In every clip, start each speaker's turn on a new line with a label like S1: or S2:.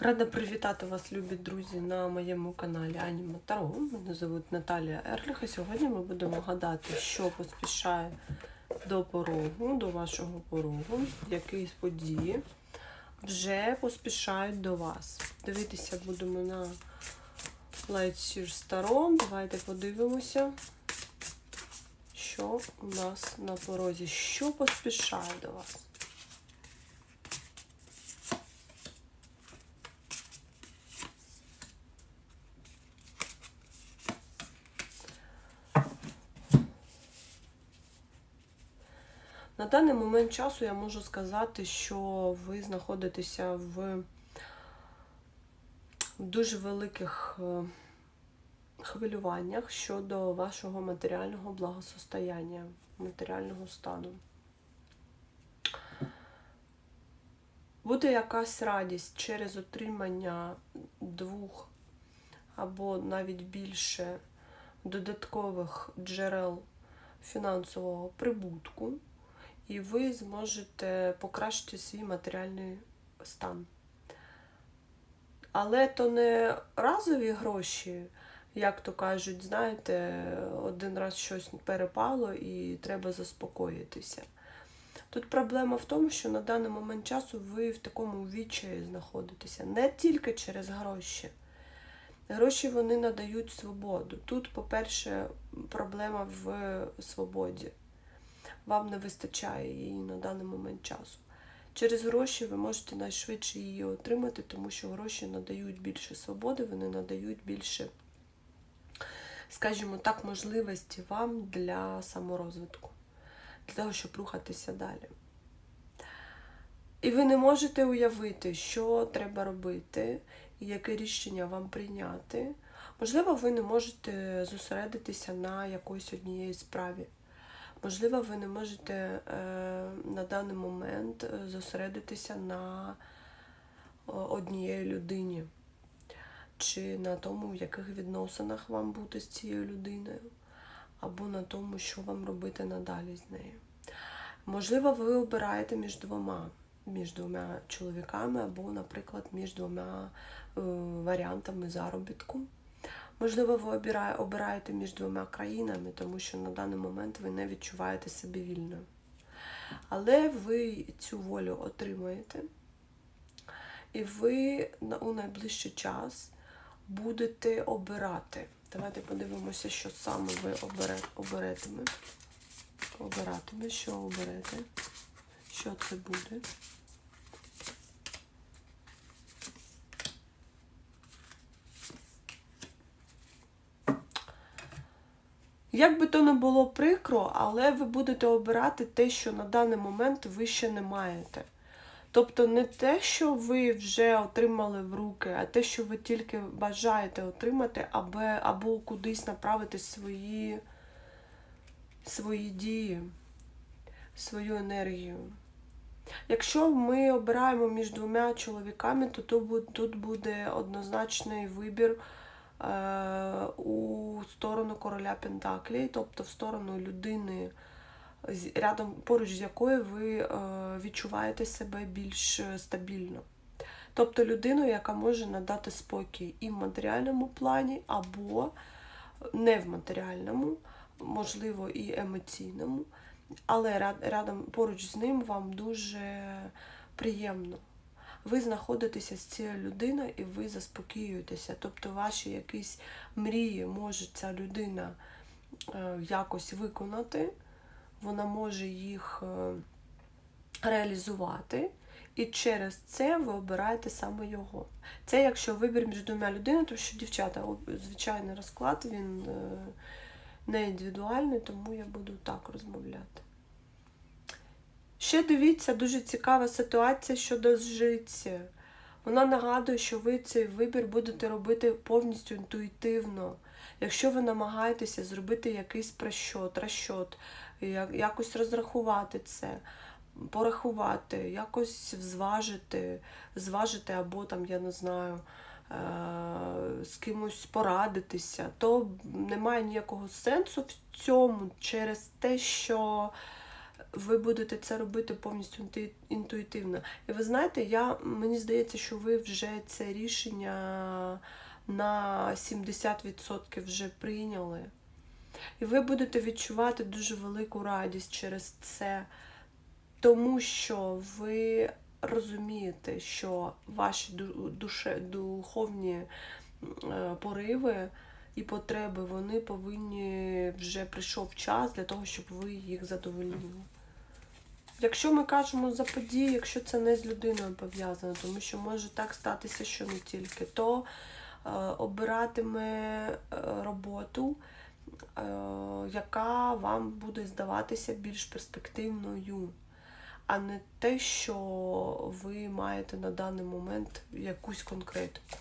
S1: Рада привітати вас, любі друзі, на моєму каналі Аніма Таро. Мене звуть Наталія Ерліх. І сьогодні ми будемо гадати, що поспішає до порогу, до вашого порогу, якісь події вже поспішають до вас. Дивитися будемо на Light Sears Tarot. Давайте подивимося, що у нас на порозі, що поспішає до вас. На даний момент часу я можу сказати, що ви знаходитеся в дуже великих е, хвилюваннях щодо вашого матеріального благосостояння, матеріального стану. Буде якась радість через отримання двох або навіть більше додаткових джерел фінансового прибутку і ви зможете покращити свій матеріальний стан. Але то не разові гроші, як то кажуть, знаєте, один раз щось перепало і треба заспокоїтися. Тут проблема в тому, що на даний момент часу ви в такому відчаї знаходитеся не тільки через гроші. Гроші вони надають свободу. Тут, по-перше, проблема в свободі вам не вистачає її на даний момент часу. Через гроші ви можете найшвидше її отримати, тому що гроші надають більше свободи, вони надають більше, скажімо так, можливості вам для саморозвитку, для того, щоб рухатися далі. І ви не можете уявити, що треба робити, і яке рішення вам прийняти. Можливо, ви не можете зосередитися на якоїсь однієї справі. Можливо, ви не можете е, на даний момент е, зосередитися на однієї людині, чи на тому, в яких відносинах вам бути з цією людиною, або на тому, що вам робити надалі з нею. Можливо, ви обираєте між двома, між двома чоловіками, або, наприклад, між двома е, варіантами заробітку. Можливо, ви обираєте між двома країнами, тому що на даний момент ви не відчуваєте себе вільною. Але ви цю волю отримаєте, і ви у найближчий час будете обирати. Давайте подивимося, що саме ви оберетиме. Обиратиме, що оберете, що це буде. Як би то не було прикро, але ви будете обирати те, що на даний момент ви ще не маєте. Тобто не те, що ви вже отримали в руки, а те, що ви тільки бажаєте отримати, або, або кудись направити свої, свої дії, свою енергію. Якщо ми обираємо між двома чоловіками, то тут буде однозначний вибір. Е, у сторону короля Пентаклі, тобто в сторону людини, рядом поруч з якою ви е, відчуваєте себе більш стабільно. Тобто людину, яка може надати спокій і в матеріальному плані, або не в матеріальному, можливо, і емоційному, але рядом поруч з ним вам дуже приємно ви знаходитеся з цією людиною і ви заспокоюєтеся. Тобто ваші якісь мрії може ця людина е, якось виконати, вона може їх е, реалізувати. І через це ви обираєте саме його. Це якщо вибір між двома людинами, тому що дівчата, звичайний розклад, він е, не індивідуальний, тому я буду так розмовляти. Ще дивіться, дуже цікава ситуація щодо життя. Вона нагадує, що ви цей вибір будете робити повністю інтуїтивно. Якщо ви намагаєтеся зробити якийсь прощот, розчот, якось розрахувати це, порахувати, якось зважити, зважити або там, я не знаю, е, з кимось порадитися, то немає ніякого сенсу в цьому через те, що ви будете це робити повністю інтуїтивно. І ви знаєте, я, мені здається, що ви вже це рішення на 70% вже прийняли. І ви будете відчувати дуже велику радість через це, тому що ви розумієте, що ваші духовні е, пориви і потреби, вони повинні вже прийшов час для того, щоб ви їх задовольнили. Якщо ми кажемо за події, якщо це не з людиною пов'язано, тому що може так статися, що не тільки, то е, обиратиме е, роботу, е, яка вам буде здаватися більш перспективною, а не те, що ви маєте на даний момент якусь конкретику.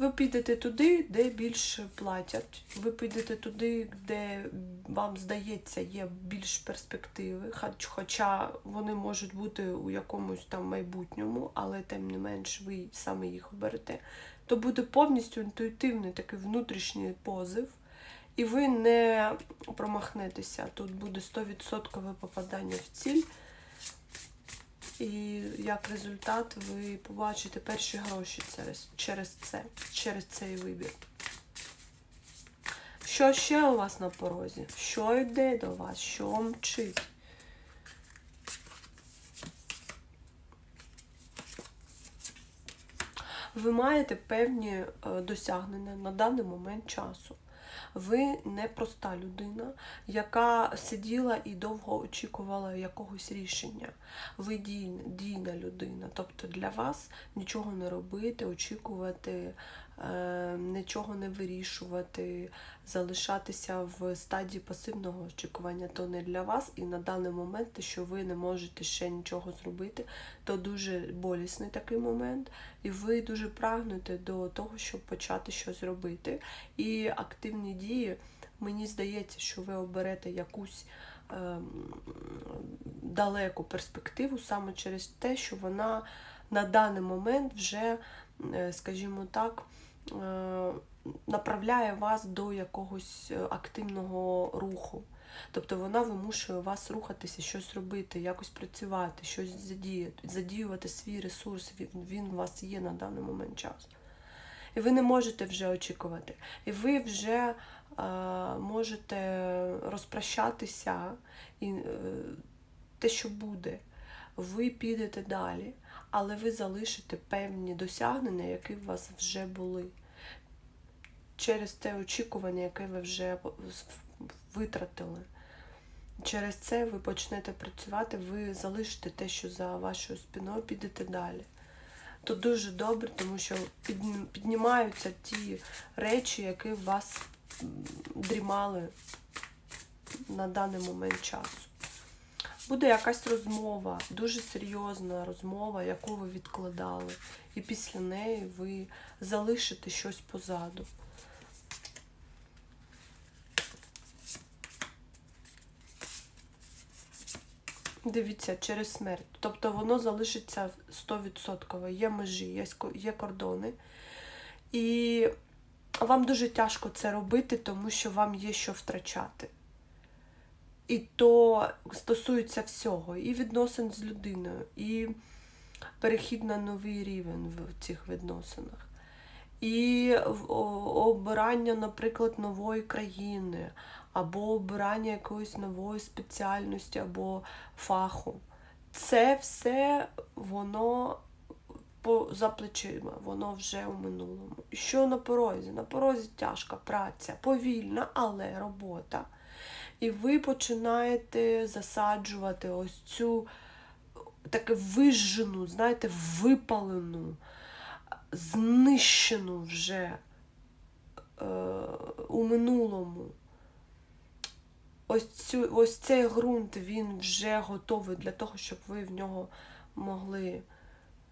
S1: Ви підете туди, де більше платять. Ви підете туди, де вам здається є більш перспективи, хоч- хоча вони можуть бути у якомусь там майбутньому, але тим не менш ви саме їх оберете. То буде повністю інтуїтивний такий внутрішній позив, і ви не промахнетеся. Тут буде 100% попадання в ціль. І як результат ви побачите перші гроші через, через це, через цей вибір. Що ще у вас на порозі? Що йде до вас? Що мчить? Ви маєте певні е, досягнення на даний момент часу. Ви не проста людина, яка сиділа і довго очікувала якогось рішення. Ви дійна, людина. Тобто для вас нічого не робити, очікувати, нічого не вирішувати, залишатися в стадії пасивного очікування, то не для вас. І на даний момент, що ви не можете ще нічого зробити, то дуже болісний такий момент, і ви дуже прагнете до того, щоб почати щось робити. І активні дії, мені здається, що ви оберете якусь ем, далеку перспективу саме через те, що вона на даний момент вже, е, скажімо так, е, направляє вас до якогось е, активного руху. Тобто вона вимушує вас рухатися, щось робити, якось працювати, щось задіяти, задіювати свій ресурс, він, у вас є на даний момент часу. І ви не можете вже очікувати. І ви вже е, можете розпрощатися і е, те, що буде, ви підете далі, але ви залишите певні досягнення, які у вас вже були. Через те очікування, яке ви вже витратили. Через це ви почнете працювати, ви залишите те, що за вашою спиною, підете далі. То дуже добре, тому що піднімаються ті речі, які в вас дрімали на даний момент часу. Буде якась розмова, дуже серйозна розмова, яку ви відкладали. І після неї ви залишите щось позаду. Дивіться, через смерть. Тобто воно залишиться 100%. Є межі, є, кордони. І вам дуже тяжко це робити, тому що вам є що втрачати. І то стосується всього, і відносин з людиною, і перехід на новий рівень в цих відносинах. І обирання, наприклад, нової країни, або обирання якоїсь нової спеціальності, або фаху. Це все воно по, за плечима, воно вже у минулому. І Що на порозі? На порозі тяжка праця, повільна, але робота. І ви починаєте засаджувати ось цю таке вижжену, знаєте, випалену, знищену вже е, у минулому. Ось, цю, ось цей ґрунт він вже готовий для того, щоб ви в нього могли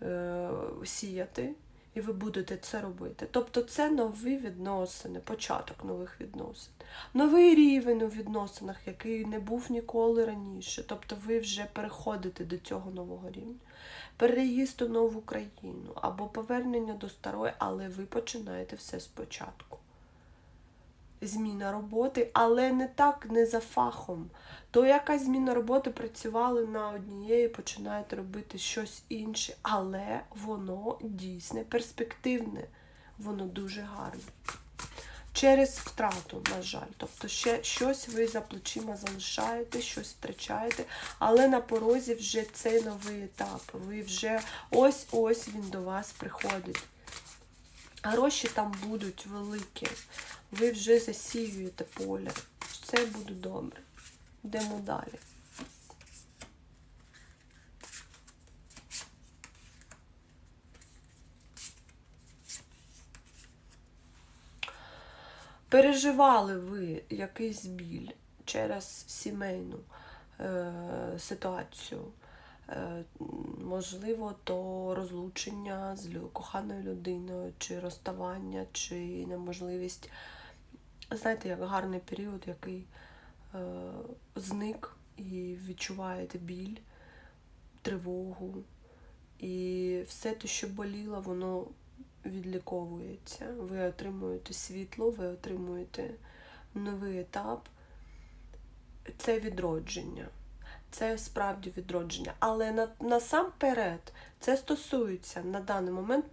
S1: е, сіяти, і ви будете це робити. Тобто це нові відносини, початок нових відносин. Новий рівень у відносинах, який не був ніколи раніше. Тобто ви вже переходите до цього нового рівня. Переїзд у нову країну або повернення до старої, але ви починаєте все спочатку. Зміна роботи, але не так, не за фахом. То якась зміна роботи працювали на однієї, починаєте робити щось інше, але воно дійсне, перспективне, воно дуже гарне. Через втрату, на жаль. Тобто ще щось ви за плечима залишаєте, щось втрачаєте, але на порозі вже цей новий етап. Ви вже ось-ось він до вас приходить. Гроші там будуть великі. Ви вже засіюєте поле. Все буде добре. Йдемо далі. Переживали ви якийсь біль через сімейну е, ситуацію. Е, можливо, то розлучення з коханою людиною, чи розставання, чи неможливість. Знаєте, як гарний період, який е, зник і відчуваєте біль, тривогу. І все те, що боліло, воно відліковується. Ви отримуєте світло, ви отримуєте новий етап. Це відродження. Це справді відродження. Але на, насамперед це стосується на даний момент,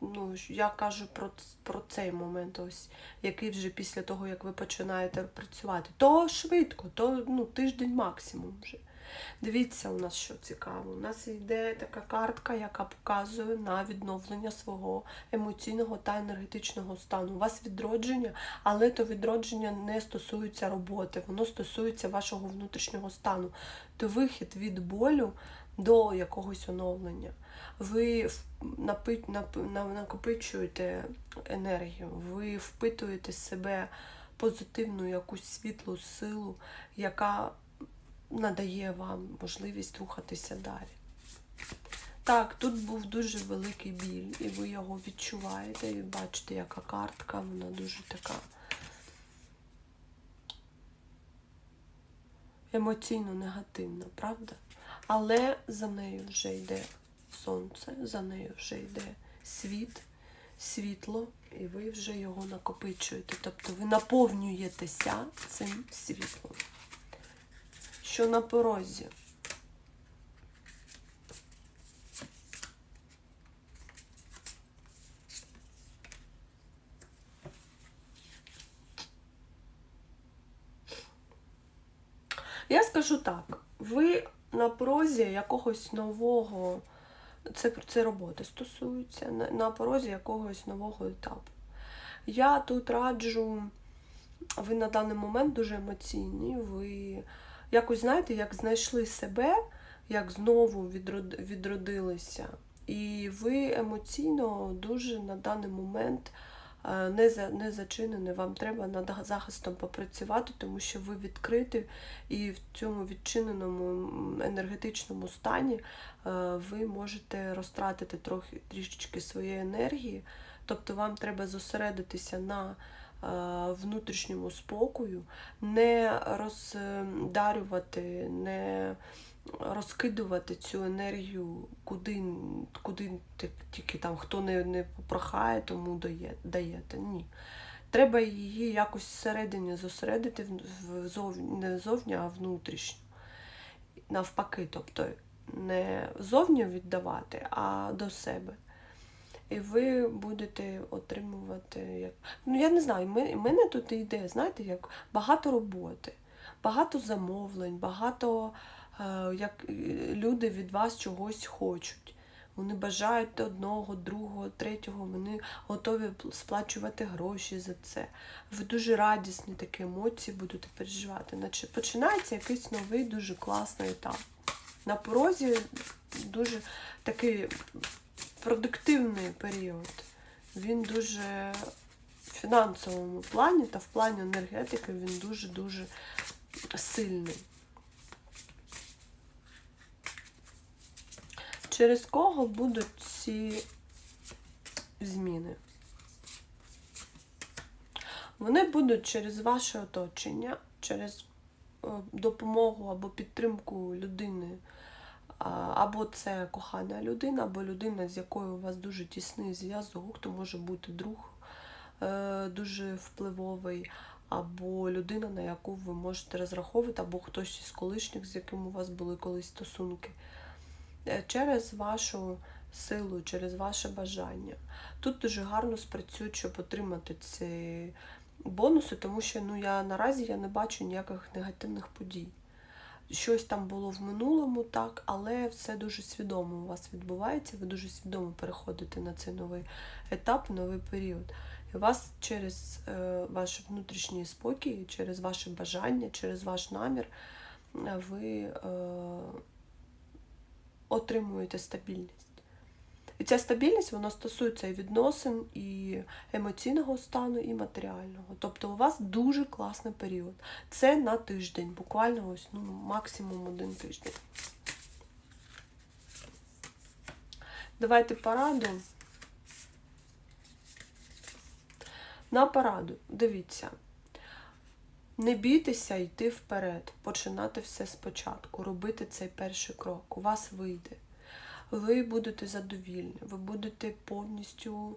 S1: ну, я кажу про, про цей момент, ось, який вже після того, як ви починаєте працювати. То швидко, то ну, тиждень максимум вже. Дивіться, у нас що цікаво. У нас йде така картка, яка показує на відновлення свого емоційного та енергетичного стану. У вас відродження, але то відродження не стосується роботи, воно стосується вашого внутрішнього стану. То вихід від болю до якогось оновлення. Ви накопичуєте енергію, ви впитуєте в себе позитивну якусь світлу силу, яка надає вам можливість рухатися далі. Так, тут був дуже великий біль, і ви його відчуваєте, і бачите, яка картка, вона дуже така емоційно негативна, правда? Але за нею вже йде сонце, за нею вже йде світ, світло, і ви вже його накопичуєте. Тобто ви наповнюєтеся цим світлом що на порозі. Я скажу так, ви на порозі якогось нового, це, це роботи стосується, на, на порозі якогось нового етапу. Я тут раджу, ви на даний момент дуже емоційні, ви якось знаєте, як знайшли себе, як знову відрод- відродилися. І ви емоційно дуже на даний момент е, не, за, не зачинені, вам треба над захистом попрацювати, тому що ви відкриті і в цьому відчиненому енергетичному стані е, ви можете розтратити трохи трішечки своєї енергії. Тобто вам треба зосередитися на внутрішньому спокою, не роздарювати, не розкидувати цю енергію, куди, куди тільки там хто не, не попрохає, тому дає, даєте. Ні. Треба її якось всередині зосередити в не зовні, а внутрішньо. Навпаки, тобто не зовні віддавати, а до себе. І ви будете отримувати як. Ну, я не знаю, ми- мене тут йде, знаєте, як багато роботи, багато замовлень, багато е, як е, люди від вас чогось хочуть. Вони бажають одного, другого, третього, вони готові сплачувати гроші за це. Ви дуже радісні такі емоції будете переживати. Наче починається якийсь новий, дуже класний етап. На порозі дуже такий продуктивний період. Він дуже в фінансовому плані та в плані енергетики він дуже-дуже сильний. Через кого будуть ці зміни? Вони будуть через ваше оточення, через е, допомогу або підтримку людини. Або це кохана людина, або людина, з якою у вас дуже тісний зв'язок, то може бути друг, е, дуже впливовий, або людина, на яку ви можете розраховувати, або хтось із колишніх, з яким у вас були колись стосунки. Е, Через вашу силу, через ваше бажання. Тут дуже гарно спрацюють, щоб отримати ці бонуси, тому що ну, я наразі я не бачу ніяких негативних подій. Щось там було в минулому, так, але все дуже свідомо у вас відбувається, ви дуже свідомо переходите на цей новий етап, новий період. І у вас через е, ваш внутрішній спокій, через ваше бажання, через ваш намір, е, ви е, отримуєте стабільність. І ця стабільність вона стосується і відносин, і емоційного стану, і матеріального. Тобто у вас дуже класний період. Це на тиждень, буквально ось ну, максимум один тиждень. Давайте пораду. На пораду, дивіться. Не бійтеся йти вперед, починати все спочатку, робити цей перший крок. У вас вийде. Ви будете задовільні, ви будете повністю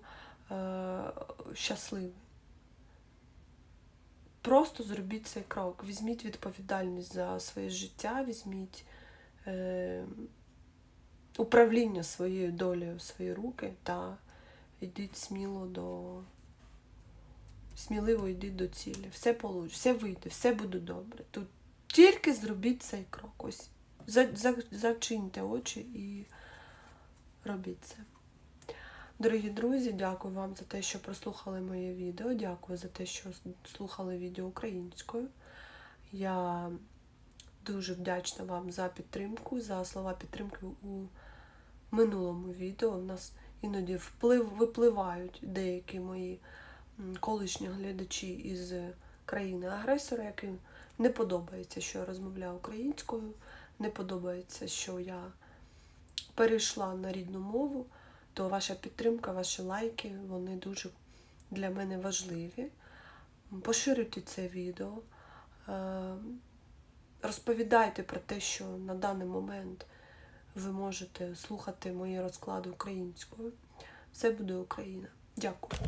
S1: е- щасливі. Просто зробіть цей крок. Візьміть відповідальність за своє життя, візьміть е- управління своєю долею в свої руки та йдіть сміло до. Сміливо йдіть до цілі. Все получить, все вийде, все буде добре. Тут тільки зробіть цей крок. Ось за- за- зачиньте очі і робіть це. Дорогі друзі, дякую вам за те, що прослухали моє відео. Дякую за те, що слухали відео українською. Я дуже вдячна вам за підтримку, за слова підтримки у минулому відео. У нас іноді вплив, випливають деякі мої колишні глядачі із країни-агресора, яким не подобається, що я розмовляю українською, не подобається, що я перейшла на рідну мову, то ваша підтримка, ваші лайки, вони дуже для мене важливі. Поширюйте це відео, е, розповідайте про те, що на даний момент ви можете слухати мої розклади українською. Все буде Україна. Дякую.